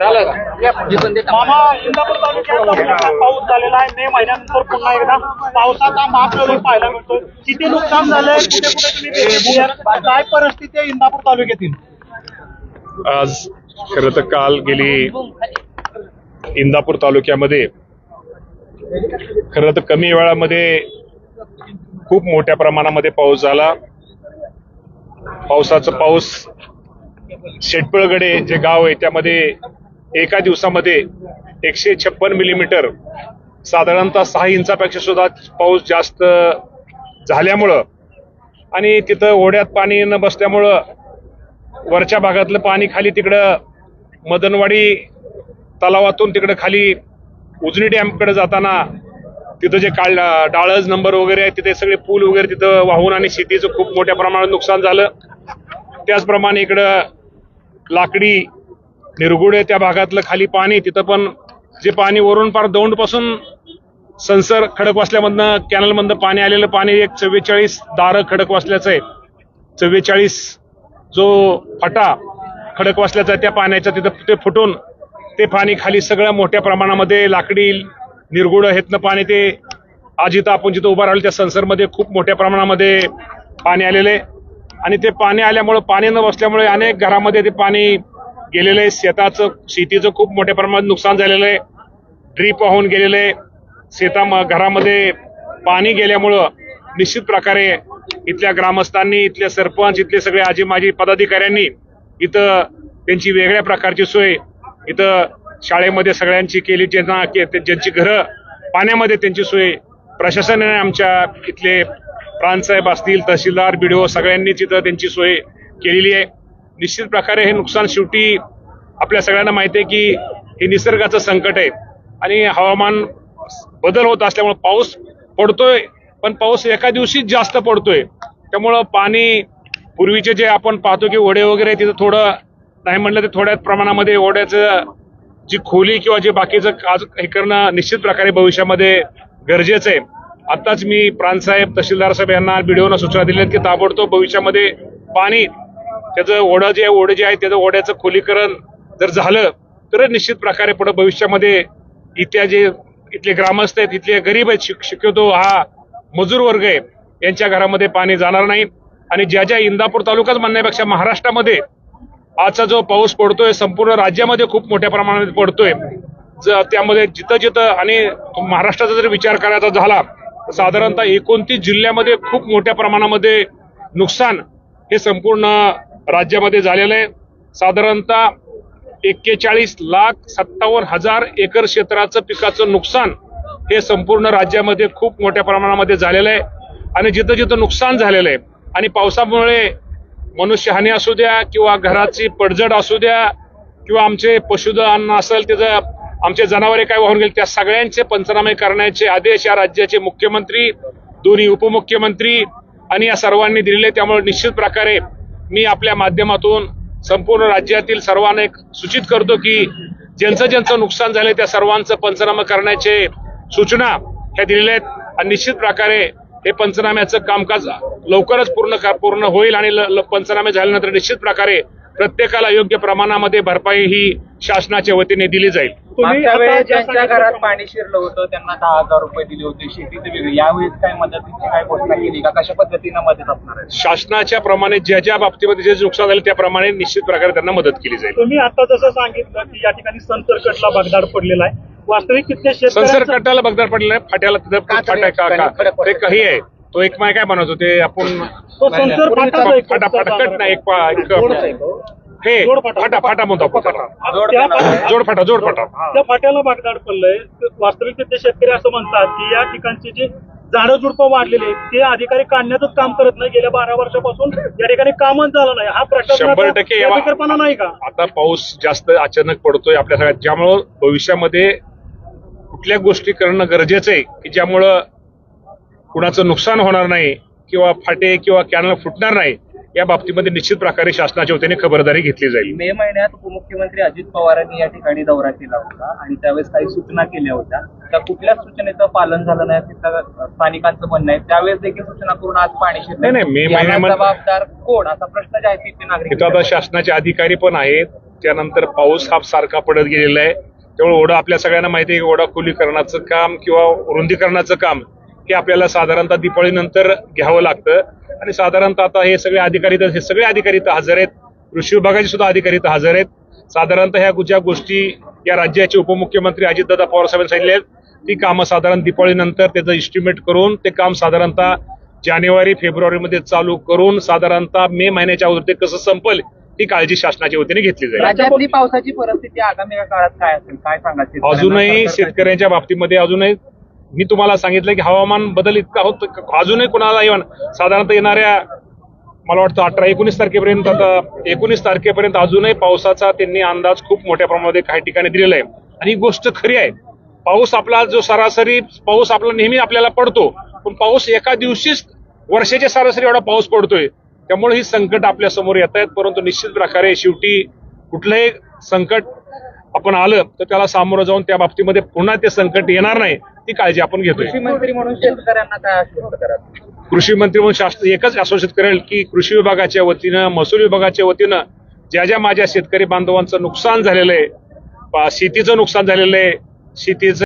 मामा इंदापूर तालुक्यात पाऊस झालेला आहे. मे महिन्यानंतर पुन्हा एकदा पावसाचा महाप्रयोग पाहायला मिळतोय. किती नुकसान झालंय? कुठे कुठे तुम्ही? काय परिस्थिती आहे इंदापूर तालुक्यातील? आज खरं तर काल गेली इंदापूर तालुक्यामध्ये खरं तर कमी वेळामध्ये खूप मोठ्या प्रमाणामध्ये पाऊस झाला. पावसाचा पाऊस शेटपळगडे जे गाव आहे त्यामध्ये एका दिवसामध्ये एकशे छप्पन मिलीमीटर साधारणतः सहा इंचापेक्षा सुद्धा पाऊस जास्त झाल्यामुळं आणि तिथं ओढ्यात पाणी न बसल्यामुळं वरच्या भागातलं पाणी खाली तिकडं मदनवाडी तलावातून तिकडं खाली उजनी डॅमकडे जाताना तिथं जे काळ डाळज नंबर वगैरे आहे तिथे सगळे पूल वगैरे तिथं वाहून आणि शेतीचं खूप मोठ्या प्रमाणात नुकसान झालं. त्याचप्रमाणे इकडं लाकडी निरगुडे त्या भागातलं खाली पाणी तिथं पण जे पाणी वरून पार दौंडपासून संसर खडकवासल्यामधनं कॅनलमधनं पाणी आलेलं पाणी एक चव्वेचाळीस दारं खडकवासल्याचं आहे. चव्वेचाळीस जो फटा खडकवासल्याचा आहे त्या पाण्याच्या तिथं ते फुटून ते पाणी खाली सगळं मोठ्या प्रमाणामध्ये लाकडी निरगुड हेतनं पाणी ते आज इथं आपण जिथं उभं राहिलो त्या संसरमध्ये खूप मोठ्या प्रमाणामध्ये पाणी आलेलं आहे. आणि ते पाणी आल्यामुळं पाणी न बसल्यामुळे अनेक घरामध्ये ते पाणी गेलेलं आहे. शेताचं शेतीचं खूप मोठ्या प्रमाणात नुकसान झालेलं आहे. ड्रीप वाहून गेलेलं आहे. शेता घरामध्ये पाणी गेल्यामुळं निश्चित प्रकारे इथल्या ग्रामस्थांनी इथल्या सरपंच इथले सगळे आजी माजी पदाधिकाऱ्यांनी इथं त्यांची वेगळ्या प्रकारची सोय इथं शाळेमध्ये सगळ्यांची केली ज्यांना के- ते- ज्यांची घरं पाण्यामध्ये त्यांची सोय प्रशासनाने आमच्या इथले प्रांतसाहेब असतील तहसीलदार बीडीओ सगळ्यांनीच इथं त्यांची सोय केलेली आहे. निश्चित प्रकारे हे नुकसान शेवटी आपल्या सगळ्यांना माहिती आहे की हे निसर्गाचं संकट आहे. आणि हवामान बदल होत असल्यामुळे पाऊस पडतोय पण पाऊस एका दिवशीच जास्त पडतोय. त्यामुळं पाणी पूर्वीचे जे आपण पाहतो की ओढे वगैरे तिथं थोडं नाही म्हणलं तर थोड्या प्रमाणामध्ये ओढ्याचं जी खोली किंवा जे बाकीचं काज हे करणं निश्चित प्रकारे भविष्यामध्ये गरजेचं आहे. आत्ताच मी प्रांतसाहेब तहसीलदार साहेब यांना बीडीओना सूचना दिल्या आहेत की ताबडतोब भविष्यामध्ये पाणी त्याचं ओढं जे आहे ओढे जे आहे त्याचं ओढ्याचं खोलीकरण जर झालं तर निश्चित प्रकारे पुढे भविष्यामध्ये इथल्या जे इथले ग्रामस्थ आहेत इथले गरीब आहेत शिक- शक्यतो हा मजूर वर्ग आहे यांच्या घरामध्ये पाणी जाणार नाही. आणि ज्या ज्या इंदापूर तालुकाच म्हणण्यापेक्षा महाराष्ट्रामध्ये आजचा जो पाऊस पडतोय संपूर्ण राज्यामध्ये खूप मोठ्या प्रमाणात पडतोय त्यामध्ये जिथं जिथं आणि महाराष्ट्राचा जर विचार करायचा झाला तर साधारणतः एकोणतीस जिल्ह्यामध्ये खूप मोठ्या प्रमाणामध्ये नुकसान हे संपूर्ण राज्यामध्ये झालेलं आहे. साधारणतः एक्केचाळीस लाख सत्तावन्न हजार एकर क्षेत्राचं पिकाचं नुकसान हे संपूर्ण राज्यामध्ये खूप मोठ्या प्रमाणामध्ये झालेलं आहे. आणि जिथं जिथं नुकसान झालेलं आहे आणि पावसामुळे मनुष्यहानी असू द्या किंवा घराची पडझड असू द्या किंवा आमचे पशुधन असेल त्याचं आमचे जनावरे काय वाहून गेले त्या सगळ्यांचे पंचनामे करण्याचे आदेश या राज्याचे मुख्यमंत्री दोन्ही उपमुख्यमंत्री आणि या सर्वांनी दिलेले त्यामुळे निश्चित प्रकारे मी आपल्या माध्यमातून संपूर्ण राज्यातील सर्वांना एक सूचित करतो की ज्यांचं ज्यांचं नुकसान झालंय त्या सर्वांचं पंचनामा करण्याचे सूचना ह्या दिलेल्या आहेत. आणि निश्चित प्रकारे हे पंचनाम्याचं कामकाज लवकरच पूर्ण का- पूर्ण होईल आणि ल- ल- पंचनामे झाल्यानंतर निश्चित प्रकारे प्रत्येकाला योग्य प्रमाणामध्ये भरपाई ही शासनाच्या वतीने दिली जाईल. मागच्या वेळेस ज्यांच्या घरात पाणी शिरलं होतं त्यांना दहा हजार रुपये दिले होते. शेतीचे वेगळे. यावेळेस काय मदतीची काय घोषणा केली का? कशा पद्धतीनं मदत असणार आहे? शासनाच्या प्रमाणे ज्या ज्या बाबतीमध्ये जे नुकसान झालं त्याप्रमाणे निश्चित प्रकारे त्यांना मदत केली जाईल. तुम्ही आता जसं सांगितलं की या ठिकाणी संसर्कटला भगदाड पडलेला आहे. वास्तविक किती संसर्ग कट्टाला बगदार पडलेला आहे. फाट्याला तिथं फाटा का- का- ते काही आहे. तो एक माय काय बनवतो ते आपण तो. फाटा फाटा कट नाही एक पा- एक- हे जोड फाटा. फाटा फाटा म्हणतो आपण त्याला. त्या फाट्या- जोड फाटा जोड फाटा. त्या फाट्याला बागदाड पडलंय. वास्तविक तिथले शेतकरी असं म्हणतात की या ठिकाणची जी झाडं झुडपं वाढलेली आहेत ते अधिकारी काढण्याचंच काम करत नाही. गेल्या बारा वर्षापासून या ठिकाणी कामच झालं नाही. हा शंभर टक्के या- नाही का? आता पाऊस जास्त अचानक पडतोय आपल्या सगळ्यात. ज्यामुळं भविष्यामध्ये कुठल्या गोष्टी करणं गरजेचं आहे की ज्यामुळं कुणाचं नुकसान होणार नाही किंवा फाटे किंवा कॅनल फुटणार नाही या बाबतीमध्ये निश्चित प्रकारे शासनाच्या वतीने खबरदारी घेतली जाईल. मे महिन्यात उपमुख्यमंत्री अजित पवारांनी या ठिकाणी दौरा केला होता आणि त्यावेळेस काही सूचना केल्या होत्या. त्या कुठल्याच सूचनेचं पालन झालं नाही त्या स्थानिकांचं म्हणणं आहे. त्यावेळेस देखील सूचना करून आज पाणी शिरलं. नाही, मे महिन्यामध्ये- जबाबदार कोण? असा प्रश्न जे आहे तिथे नागरिक तिथं आता शासनाचे अधिकारी पण आहेत. त्यानंतर पाऊस हा सारखा पडत गेलेला आहे. त्यामुळे ओढा आपल्या सगळ्यांना माहिती आहे की ओढा खोलीकरणाचं काम किंवा रुंदीकरणाचं काम हे आपल्याला साधारणतः दिपाळीनंतर घ्यावं लागतं. आणि साधारणतः आता हे सगळे अधिकारी तर- हे सगळे अधिकारी इथं हजर आहेत. कृषी विभागाचे सुद्धा अधिकारी इथं हजर आहेत. साधारणतः ह्या ज्या गोष्टी या राज्याचे उपमुख्यमंत्री अजितदादा पवार साहेबांनी सांगितले आहेत. ती कामं साधारण दिपाळीनंतर त्याचं इस्टिमेट करून ते काम साधारणतः जानेवारी फेब्रुवारीमध्ये चालू करून साधारणतः मे महिन्याच्या अगोदर ते कसं संपल ही काळजी शासनाच्या वतीने घेतली जाईल. पावसाची परिस्थिती आगामी काळात काय असेल? काय सांगा शेतकऱ्यांना? अजूनही शेतकऱ्यांच्या बाबतीमध्ये अजूनही मी तुम्हाला सांगितलं की हवामान बदल इतका होत अजूनही कोणाला इव्हन साधारणतः येणाऱ्या मला वाटतं अठरा एकोणीस तारखेपर्यंत आता एकोणीस तारखेपर्यंत अजूनही पावसाचा त्यांनी अंदाज खूप मोठ्या प्रमाणामध्ये काही ठिकाणी दिलेला आहे. आणि ही गोष्ट खरी आहे. पाऊस आपला जो सरासरी पाऊस आपला नेहमी आपल्याला पडतो पण पाऊस एका दिवशीच वर्षाच्या सरासरी एवढा पाऊस पडतोय. त्यामुळे ही संकट आपल्यासमोर येत आहेत परंतु निश्चित प्रकारे शेवटी कुठलंही संकट आपण आलं तर त्याला सामोरं जाऊन त्या बाबतीमध्ये पुन्हा ते संकट येणार नाही ती काळजी आपण घेतोय. कृषी मंत्री म्हणून शेतकऱ्यांना काय आश्वस्त कराल? कृषी मंत्री म्हणून शास्त्र एकच आश्वासित करेल की कृषी विभागाच्या वतीनं महसूल विभागाच्या वतीनं ज्या ज्या माझ्या शेतकरी बांधवांचं नुकसान झालेलं आहे शेतीचं नुकसान झालेलं आहे शेतीचं